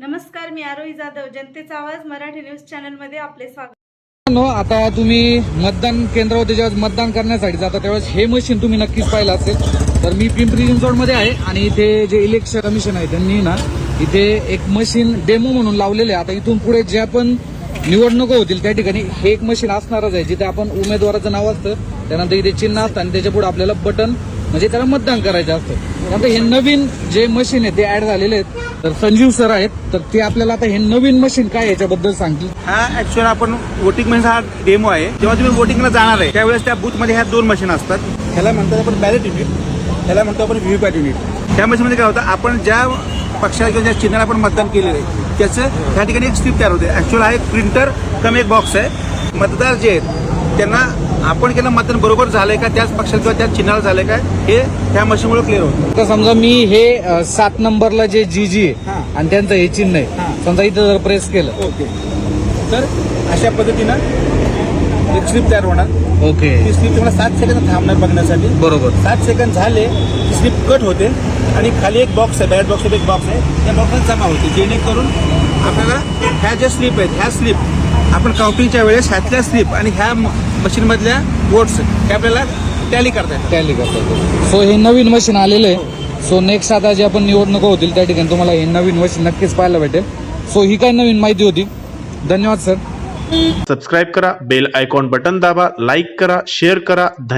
नमस्कार मी आरोही जाधव जनतेचा आवाज मराठी न्यूज चॅनलमध्ये आपले स्वागत. आता तुम्ही मतदान केंद्रावरती जेव्हा मतदान करण्यासाठी जाता त्यावेळेस हे मशीन तुम्ही नक्कीच पाहिलं असेल. तर मी पिंपरी चिंचवडमध्ये आहे आणि इथे जे इलेक्शन कमिशन आहे त्यांनी ना इथे एक मशीन डेमो म्हणून लावलेले आहे. आता इथून पुढे ज्या पण निवडणुका होतील त्या ठिकाणी हे एक मशीन असणारच आहे जिथे आपण उमेदवाराचं नाव असतं त्यानंतर इथे चिन्ह असतं आणि त्याच्या पुढे आपल्याला बटन म्हणजे त्याला मतदान करायचं असतं. त्यानंतर हे नवीन जे मशीन आहे ते ऍड झालेले आहेत. तर संजीव सर आहेत तर ते आपल्याला आता हे नवीन मशीन काय याच्याबद्दल सांगतील? हा ऍक्च्युअल आपण वोटिंग म्हणजे हा डेमो आहे. जेव्हा तुम्ही वोटिंगला जाणार आहे त्यावेळेस त्या बूथमध्ये ह्या दोन मशीन असतात. ह्याला म्हणतात आपण बॅलेट युनिट ह्याला म्हणतो आपण व्हीव्हीपॅट युनिट त्या मशीनमध्ये काय होतं आपण ज्या पक्षाला किंवा ज्या चिन्हाला आपण मतदान केलेलं आहे त्याचं त्या ठिकाणी एक स्लिप तयार होते. ऍक्च्युअल हा एक प्रिंटर कमी एक बॉक्स आहे. मतदार जे आहेत त्यांना आपण केलं मतदान बरोबर झालंय का? त्याच पक्षाला किंवा त्याच चिन्हाला झालंय का हे ह्या मशीनमुळे क्लिअर होतं. आता समजा मी हे अ, सात नंबरला जे जी जी हा. आहे आणि त्यांचं हे चिन्ह आहे. समजा इथं जर प्रेस केलं. ओके. तर अशा पद्धतीनं एक स्लिप तयार होणार. ओके. ती स्लिप तुम्हाला सात सेकंद थांबणार बघण्यासाठी. बरोबर. सात सेकंद झाले की स्लिप कट होते आणि खाली एक बॉक्स आहे बॅट बॉक्स एक बॉक्स आहे. त्या बॉक्समध्ये जमा होते. जेणेकरून आपल्याला ह्या ज्या स्लिप आहेत ह्या स्लिप आपण काउंटिंगच्या वेळेस ह्यातल्या स्लिप आणि ह्या मशीनमधल्या वोट्स हे आपल्याला टॅली करता येतात. टॅली करतात सो हे नवीन मशीन आलेलं आहे. सो नेक्स्ट आता जे आपण निवडणुका होतील त्या ठिकाणी तुम्हाला हे नवीन मशीन नक्कीच पाहायला भेटेल. सो ही काय नवीन माहिती होती? धन्यवाद सर सबस्क्राईब करा बेल आयकॉन बटन दाबा लाईक करा शेअर करा.